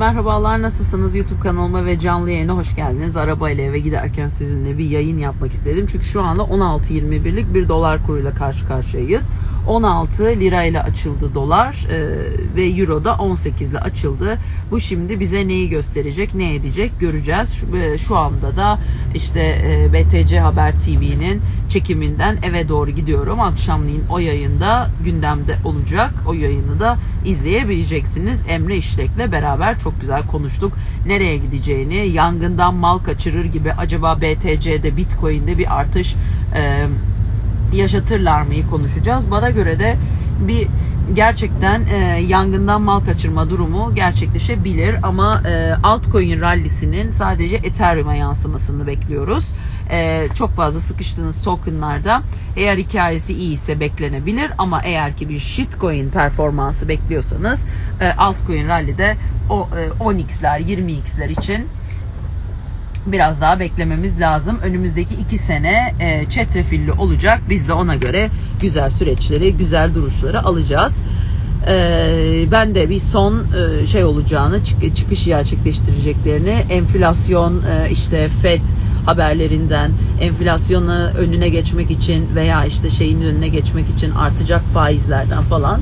Merhabalar nasılsınız YouTube kanalıma ve canlı yayına hoş geldiniz. Arabayla eve giderken sizinle bir yayın yapmak istedim. Çünkü şu anda 16.21'lik bir dolar kuruyla karşı karşıyayız. 16 lirayla açıldı dolar e, ve euro da 18 ile açıldı. Bu şimdi bize neyi gösterecek, ne edecek göreceğiz. Şu, e, şu anda da işte e, BTC Haber TV'nin çekiminden eve doğru gidiyorum. Akşamleyin o yayında gündemde olacak. O yayını da izleyebileceksiniz. Emre İşlek'le beraber çok güzel konuştuk. Nereye gideceğini, yangından mal kaçırır gibi acaba BTC'de, Bitcoin'de bir artış e, yaşatırlar mıyı konuşacağız. Bana göre de bir gerçekten e, yangından mal kaçırma durumu gerçekleşebilir ama e, altcoin rallisinin sadece Ethereum'a yansımasını bekliyoruz. E, çok fazla sıkıştığınız tokenlarda eğer hikayesi iyi ise beklenebilir ama eğer ki bir shitcoin performansı bekliyorsanız e, altcoin rallide o e, 10x'ler 20x'ler için biraz daha beklememiz lazım. Önümüzdeki iki sene e, çetrefilli olacak. Biz de ona göre güzel süreçleri, güzel duruşları alacağız. E, ben de bir son e, şey olacağını, çık, çıkış gerçekleştireceklerini, enflasyon e, işte FED haberlerinden enflasyonu önüne geçmek için veya işte şeyin önüne geçmek için artacak faizlerden falan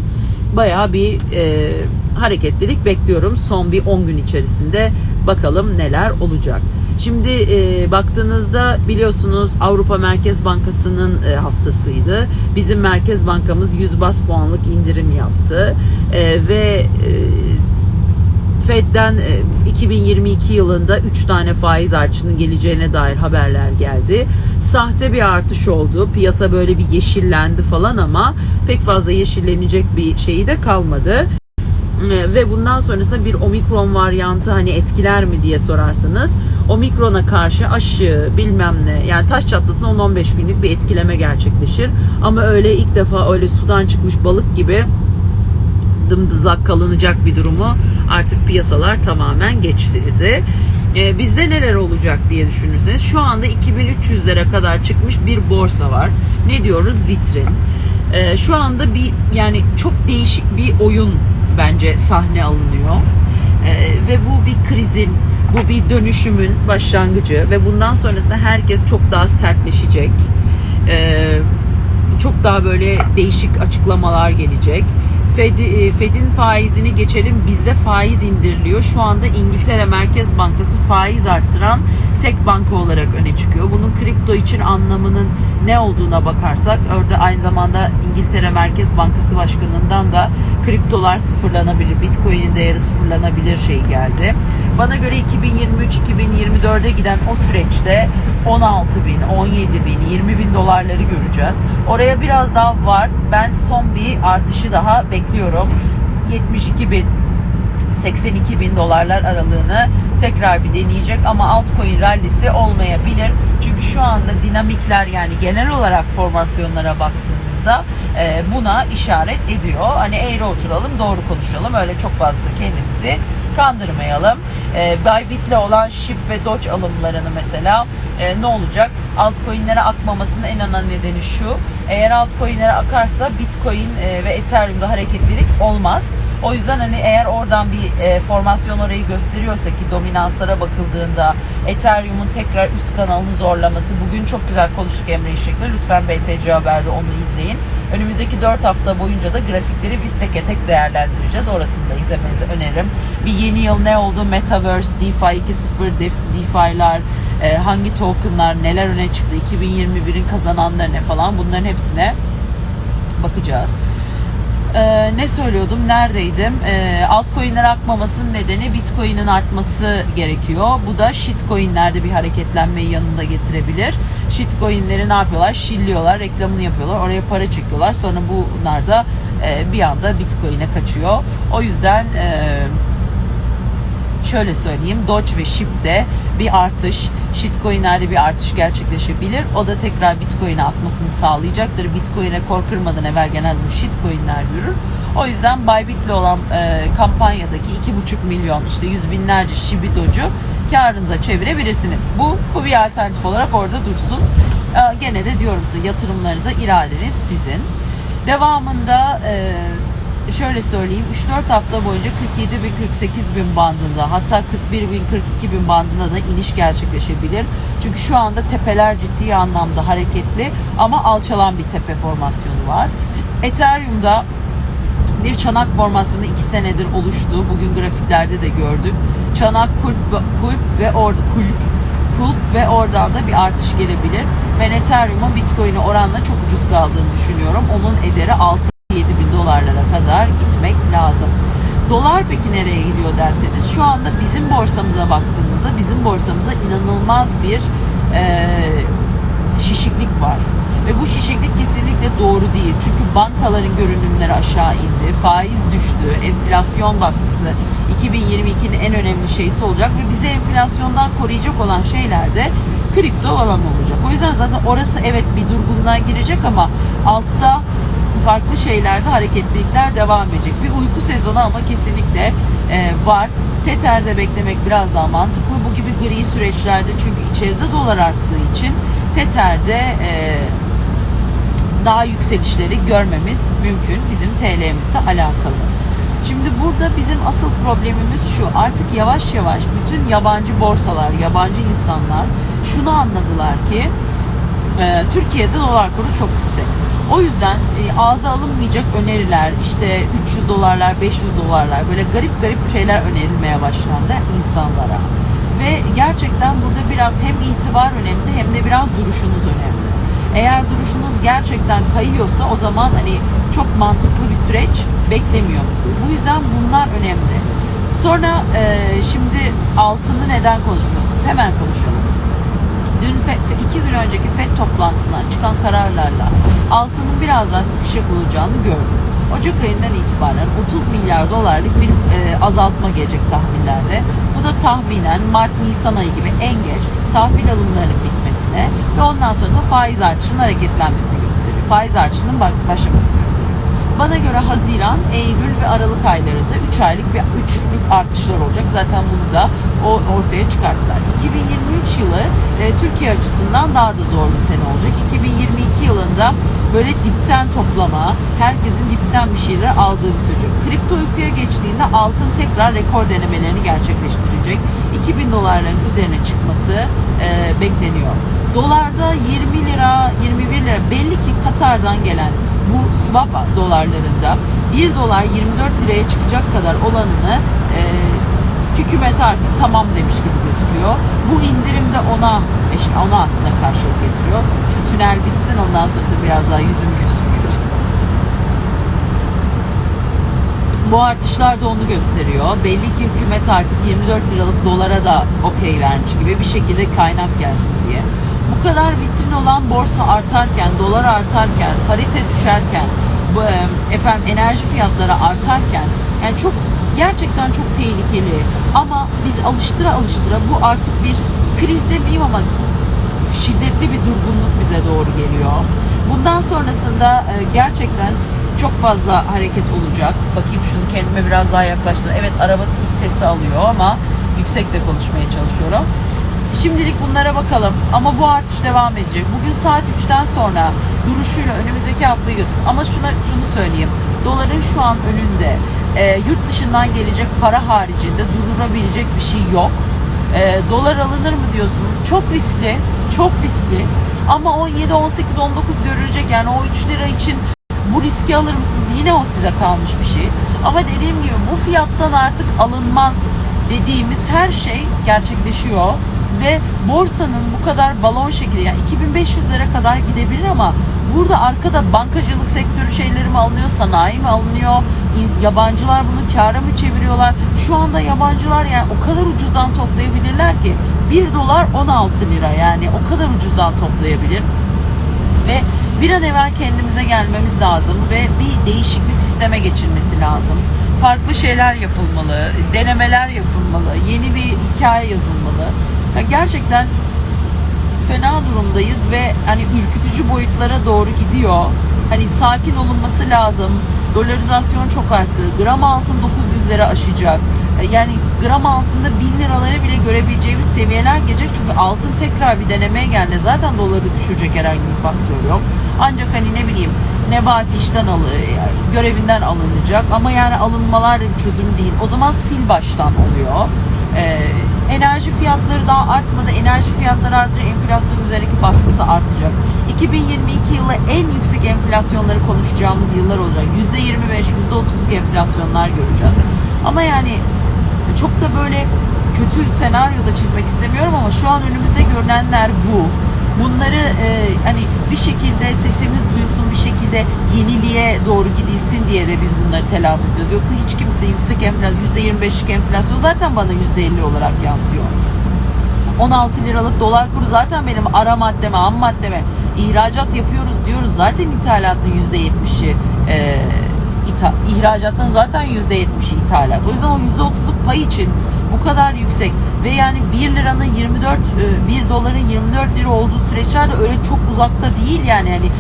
bayağı bir e, hareketlilik bekliyorum. Son bir 10 gün içerisinde bakalım neler olacak. Şimdi e, baktığınızda biliyorsunuz Avrupa Merkez Bankası'nın e, haftasıydı. Bizim Merkez Bankamız 100 bas puanlık indirim yaptı. E, ve e, Fed'den e, 2022 yılında 3 tane faiz artışının geleceğine dair haberler geldi. Sahte bir artış oldu. Piyasa böyle bir yeşillendi falan ama pek fazla yeşillenecek bir şeyi de kalmadı E, ve bundan sonrasında bir omikron varyantı hani etkiler mi diye sorarsanız omikrona karşı aşı bilmem ne yani taş çatlasın 10-15 günlük bir etkileme gerçekleşir ama öyle ilk defa öyle sudan çıkmış balık gibi dımdızlak kalınacak bir durumu artık piyasalar tamamen geçirdi. Ee, bizde neler olacak diye düşünürseniz şu anda 2300'lere kadar çıkmış bir borsa var. Ne diyoruz? Vitrin. Ee, şu anda bir yani çok değişik bir oyun bence sahne alınıyor. Ee, ve bu bir krizin, bu bir dönüşümün başlangıcı ve bundan sonrasında herkes çok daha sertleşecek. Ee, çok daha böyle değişik açıklamalar gelecek. Fed, e, Fed'in faizini geçelim bizde faiz indiriliyor. Şu anda İngiltere Merkez Bankası faiz arttıran tek banka olarak öne çıkıyor. Bunun kripto için anlamının ne olduğuna bakarsak orada aynı zamanda İngiltere Merkez Bankası Başkanı'ndan da kriptolar sıfırlanabilir, Bitcoin'in değeri sıfırlanabilir şey geldi. Bana göre 2023-2024'e giden o süreçte 16 bin, 17 bin, 20 bin dolarları göreceğiz. Oraya biraz daha var. Ben son bir artışı daha bekliyorum. 72 bin 82 bin dolarlar aralığını tekrar bir deneyecek ama altcoin rallisi olmayabilir. Çünkü şu anda dinamikler yani genel olarak formasyonlara baktığımızda e, buna işaret ediyor. Hani eğri oturalım doğru konuşalım öyle çok fazla kendimizi kandırmayalım. E, Bybit'le olan SHIB ve Doge alımlarını mesela e, ne olacak? Altcoin'lere akmamasının en ana nedeni şu. Eğer altcoin'lere akarsa Bitcoin e, ve Ethereum'da hareketlilik olmaz. O yüzden hani eğer oradan bir e, formasyon orayı gösteriyorsa ki dominanslara bakıldığında Ethereum'un tekrar üst kanalını zorlaması bugün çok güzel konuştuk Emre İşek'le. Lütfen BTC Haber'de onu izleyin. Önümüzdeki 4 hafta boyunca da grafikleri biz teke tek değerlendireceğiz. Orasını da izlemenizi öneririm. Bir yeni yıl ne oldu? Metaverse, DeFi 2.0, DeFi'lar, e, hangi tokenlar, neler öne çıktı, 2021'in kazananları ne falan bunların hepsine bakacağız. Ee, ne söylüyordum? Neredeydim? Ee, altcoin'ler akmamasının nedeni Bitcoin'in artması gerekiyor. Bu da shitcoin'lerde bir hareketlenmeyi yanında getirebilir. Shitcoin'leri ne yapıyorlar? Shilliyorlar, reklamını yapıyorlar. Oraya para çekiyorlar. Sonra bunlar da e, bir anda Bitcoin'e kaçıyor. O yüzden e, şöyle söyleyeyim Doge ve SHIB'de bir artış, shitcoin'lerde bir artış gerçekleşebilir. O da tekrar Bitcoin'e atmasını sağlayacaktır. Bitcoin rekor kırmadan evvel genelde bu shitcoin'ler yürür. O yüzden Bybit'le olan e, kampanyadaki 2,5 milyon işte yüz binlerce Shibi Doge'u karınıza çevirebilirsiniz. Bu, bu bir alternatif olarak orada dursun. E, gene de diyorum size yatırımlarınıza iradeniz sizin. Devamında e, şöyle söyleyeyim 3-4 hafta boyunca 47 bin 48 bin bandında hatta 41 bin 42 bin bandında da iniş gerçekleşebilir. Çünkü şu anda tepeler ciddi anlamda hareketli ama alçalan bir tepe formasyonu var. Ethereum'da bir çanak formasyonu 2 senedir oluştu. Bugün grafiklerde de gördük. Çanak kulp, kulp ve orada kulp kulp ve oradan da bir artış gelebilir. Ben Ethereum'un Bitcoin'e oranla çok ucuz kaldığını düşünüyorum. Onun ederi 6-7 bin dolarlara kadar gitmek lazım. Dolar peki nereye gidiyor derseniz şu anda bizim borsamıza baktığımızda bizim borsamıza inanılmaz bir eee şişiklik var. Ve bu şişiklik kesinlikle doğru değil. Çünkü bankaların görünümleri aşağı indi, faiz düştü, enflasyon baskısı 2022'nin en önemli şeysi olacak ve bizi enflasyondan koruyacak olan şeyler de kripto alan olacak. O yüzden zaten orası evet bir durgunluğa girecek ama altta farklı şeylerde hareketlilikler devam edecek. Bir uyku sezonu ama kesinlikle e, var. Tether'de beklemek biraz daha mantıklı. Bu gibi gri süreçlerde çünkü içeride dolar arttığı için Tether'de e, daha yükselişleri görmemiz mümkün bizim TL'mizle alakalı. Şimdi burada bizim asıl problemimiz şu. Artık yavaş yavaş bütün yabancı borsalar, yabancı insanlar şunu anladılar ki e, Türkiye'de dolar kuru çok yüksek. O yüzden e, ağza alınmayacak öneriler, işte 300 dolarlar, 500 dolarlar böyle garip garip şeyler önerilmeye başlandı insanlara. Ve gerçekten burada biraz hem itibar önemli hem de biraz duruşunuz önemli. Eğer duruşunuz gerçekten kayıyorsa o zaman hani çok mantıklı bir süreç beklemiyor musunuz? Bu yüzden bunlar önemli. Sonra e, şimdi altını neden konuşmuyorsunuz? Hemen konuşalım. Dün iki gün önceki FED toplantısından çıkan kararlarla altının biraz daha sıkışık olacağını gördüm. Ocak ayından itibaren 30 milyar dolarlık bir e, azaltma gelecek tahminlerde. Bu da tahminen Mart-Nisan ayı gibi en geç tahvil alımlarının bitmesine ve ondan sonra da faiz artışının hareketlenmesini gösteriyor. Faiz artışının başlamasını. Bana göre Haziran, Eylül ve Aralık aylarında 3 aylık bir 3'lük artışlar olacak. Zaten bunu da o ortaya çıkarttılar. 2023 yılı e, Türkiye açısından daha da zor bir sene olacak. 2022 yılında böyle dipten toplama, herkesin dipten bir şeyler aldığı bir sürecek. Kripto uykuya geçtiğinde altın tekrar rekor denemelerini gerçekleştirecek. 2000 dolarların üzerine çıkması e, bekleniyor. Dolarda 20 lira, 21 lira belli ki Katar'dan gelen bu swap dolarlarında 1 dolar 24 liraya çıkacak kadar olanını e, hükümet artık tamam demiş gibi gözüküyor. Bu indirim de ona ona aslında karşılık getiriyor. Şu tünel bitsin ondan sonrası biraz daha yüzüm gözüm. Bu artışlar da onu gösteriyor. Belli ki hükümet artık 24 liralık dolara da okey vermiş gibi bir şekilde kaynak gelsin diye. Bu kadar vitrin olan borsa artarken, dolar artarken, parite düşerken, bu efendim enerji fiyatları artarken yani çok gerçekten çok tehlikeli. Ama biz alıştıra alıştıra bu artık bir kriz demeyeyim ama şiddetli bir durgunluk bize doğru geliyor. Bundan sonrasında e, gerçekten çok fazla hareket olacak. Bakayım şunu kendime biraz daha yaklaştır. Evet arabası iç sesi alıyor ama yüksek de konuşmaya çalışıyorum. Şimdilik bunlara bakalım ama bu artış devam edecek. Bugün saat 3'ten sonra duruşuyla önümüzdeki haftayı gözüküyor. Ama şuna, şunu söyleyeyim. Doların şu an önünde e, yurt dışından gelecek para haricinde durdurabilecek bir şey yok. E, dolar alınır mı diyorsun? Çok riskli, çok riskli. Ama 17, 18, 19 görülecek. Yani o 3 lira için bu riski alır mısınız? Yine o size kalmış bir şey. Ama dediğim gibi bu fiyattan artık alınmaz dediğimiz her şey gerçekleşiyor ve borsanın bu kadar balon şekilde yani 2500 lira kadar gidebilir ama burada arkada bankacılık sektörü şeyleri mi alınıyor, sanayi mi alınıyor, yabancılar bunu kâra mı çeviriyorlar? Şu anda yabancılar yani o kadar ucuzdan toplayabilirler ki 1 dolar 16 lira yani o kadar ucuzdan toplayabilir ve bir an evvel kendimize gelmemiz lazım ve bir değişik bir sisteme geçilmesi lazım. Farklı şeyler yapılmalı, denemeler yapılmalı, yeni bir hikaye yazılmalı. Ya gerçekten fena durumdayız ve hani ürkütücü boyutlara doğru gidiyor. Hani sakin olunması lazım. Dolarizasyon çok arttı. Gram altın 900 lira aşacak. E, Yani gram altında 1000 liraları bile görebileceğimiz seviyeler gelecek. Çünkü altın tekrar bir denemeye geldi. Zaten doları düşürecek herhangi bir faktör yok. Ancak hani ne bileyim Nebati işten alı, görevinden alınacak ama yani alınmalar da bir çözüm değil. O zaman sil baştan oluyor. Ee, enerji fiyatları daha artmadı. Enerji fiyatları artınca enflasyon üzerindeki baskısı artacak. 2022 yılı en yüksek enflasyonları konuşacağımız yıllar olacak. %25, %30'luk enflasyonlar göreceğiz. Ama yani çok da böyle kötü senaryoda çizmek istemiyorum ama şu an önümüzde görünenler bu. Bunları e, hani bir şekilde sesimiz duyulsun, bir şekilde yeniliğe doğru gidilsin diye de biz bunları telaffuz ediyoruz. Yoksa hiç kimse yüksek enflasyon, %25'lik enflasyon zaten bana %50 olarak yansıyor. 16 liralık dolar kuru zaten benim ara maddeme, ham maddeme ihracat yapıyoruz diyoruz. Zaten ithalatın %70'i e, ita, ihracatın zaten %70'i ithalat. O yüzden o %30'luk pay için bu kadar yüksek ve yani 1 liranın 24 e, 1 doların 24 lira olduğu süreçler de öyle çok uzakta değil yani hani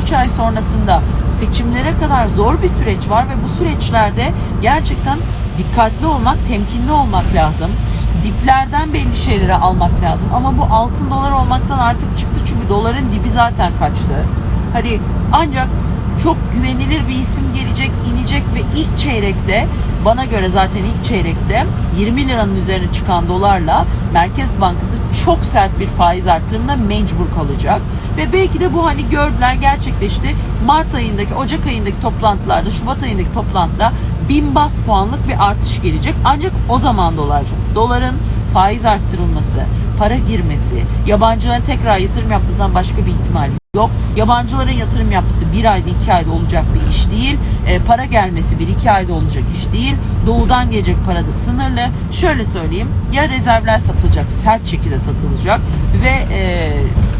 2-3 ay sonrasında seçimlere kadar zor bir süreç var ve bu süreçlerde gerçekten dikkatli olmak, temkinli olmak lazım diplerden belli şeyleri almak lazım. Ama bu altın dolar olmaktan artık çıktı çünkü doların dibi zaten kaçtı. Hani ancak çok güvenilir bir isim gelecek, inecek ve ilk çeyrekte bana göre zaten ilk çeyrekte 20 liranın üzerine çıkan dolarla Merkez Bankası çok sert bir faiz arttırımına mecbur kalacak. Ve belki de bu hani gördüler gerçekleşti. Mart ayındaki, Ocak ayındaki toplantılarda, Şubat ayındaki toplantıda 1000 bas puanlık bir artış gelecek. Ancak o zaman dolar. Doların faiz arttırılması, para girmesi, yabancıların tekrar yatırım yapmasından başka bir ihtimal yok. Yabancıların yatırım yapması bir ayda iki ayda olacak bir iş değil. E, para gelmesi bir iki ayda olacak iş değil. Doğudan gelecek para da sınırlı. Şöyle söyleyeyim ya rezervler satılacak sert şekilde satılacak ve e,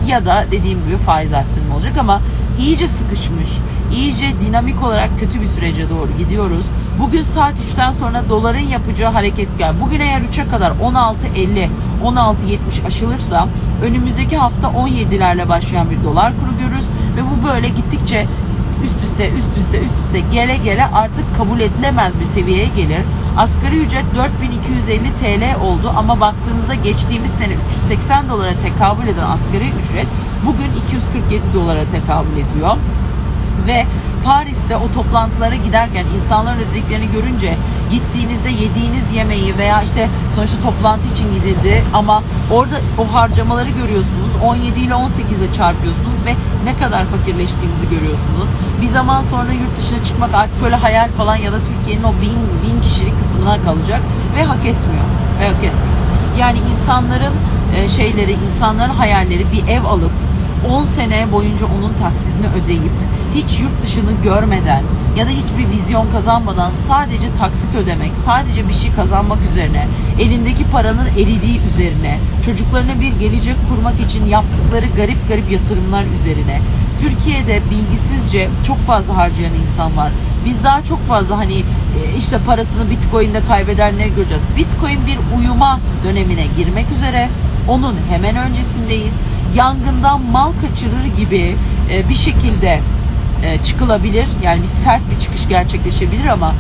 ya da dediğim gibi faiz arttırma olacak ama iyice sıkışmış, iyice dinamik olarak kötü bir sürece doğru gidiyoruz. Bugün saat 3'ten sonra doların yapacağı hareketler. Bugün eğer 3'e kadar 16.50, 16.70 aşılırsa önümüzdeki hafta 17'lerle başlayan bir dolar kuru görürüz ve bu böyle gittikçe üst üste üst üste üst üste gele gele artık kabul edilemez bir seviyeye gelir. Asgari ücret 4250 TL oldu ama baktığınızda geçtiğimiz sene 380 dolara tekabül eden asgari ücret bugün 247 dolara tekabül ediyor ve Paris'te o toplantılara giderken insanların ödediklerini görünce gittiğinizde yediğiniz yemeği veya işte sonuçta toplantı için gidildi ama orada o harcamaları görüyorsunuz 17 ile 18'e çarpıyorsunuz ve ne kadar fakirleştiğimizi görüyorsunuz. Bir zaman sonra yurt dışına çıkmak artık böyle hayal falan ya da Türkiye'nin o bin, bin kişilik kısmına kalacak ve hak etmiyor. Ve hak etmiyor. Yani insanların e, şeyleri, insanların hayalleri bir ev alıp 10 sene boyunca onun taksidini ödeyip hiç yurt dışını görmeden ya da hiçbir vizyon kazanmadan sadece taksit ödemek, sadece bir şey kazanmak üzerine, elindeki paranın eridiği üzerine, çocuklarına bir gelecek kurmak için yaptıkları garip garip yatırımlar üzerine. Türkiye'de bilgisizce çok fazla harcayan insan var. Biz daha çok fazla hani e, işte parasını Bitcoin'de kaybedenleri göreceğiz. Bitcoin bir uyuma dönemine girmek üzere. Onun hemen öncesindeyiz yangından mal kaçırır gibi e, bir şekilde e, çıkılabilir. Yani bir sert bir çıkış gerçekleşebilir ama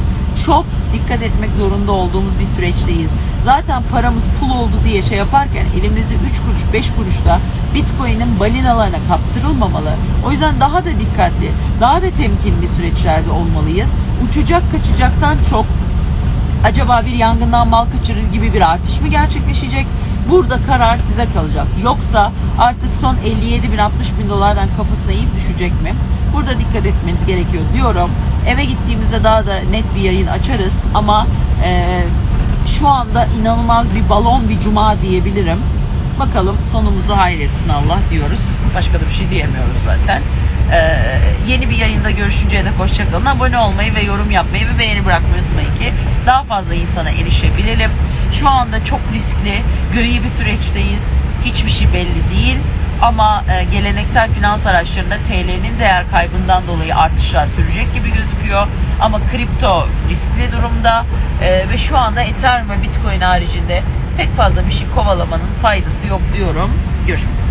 çok dikkat etmek zorunda olduğumuz bir süreçteyiz. Zaten paramız pul oldu diye şey yaparken elimizde 3 kuruş 5 kuruşta Bitcoin'in balinalarına kaptırılmamalı. O yüzden daha da dikkatli, daha da temkinli süreçlerde olmalıyız. Uçacak kaçacaktan çok acaba bir yangından mal kaçırır gibi bir artış mı gerçekleşecek? Burada karar size kalacak. Yoksa artık son 57 bin 60 bin dolardan kafasına yiyip düşecek mi? Burada dikkat etmeniz gerekiyor diyorum. Eve gittiğimizde daha da net bir yayın açarız ama e, şu anda inanılmaz bir balon bir cuma diyebilirim. Bakalım sonumuzu hayretsin Allah diyoruz. Başka da bir şey diyemiyoruz zaten. Ee, yeni bir yayında görüşünceye dek hoşçakalın. Abone olmayı ve yorum yapmayı ve beğeni bırakmayı unutmayın ki daha fazla insana erişebilelim. Şu anda çok riskli, gri bir süreçteyiz. Hiçbir şey belli değil. Ama e, geleneksel finans araçlarında TL'nin değer kaybından dolayı artışlar sürecek gibi gözüküyor. Ama kripto riskli durumda e, ve şu anda Ethereum ve Bitcoin haricinde pek fazla bir şey kovalamanın faydası yok diyorum. Görüşmek üzere.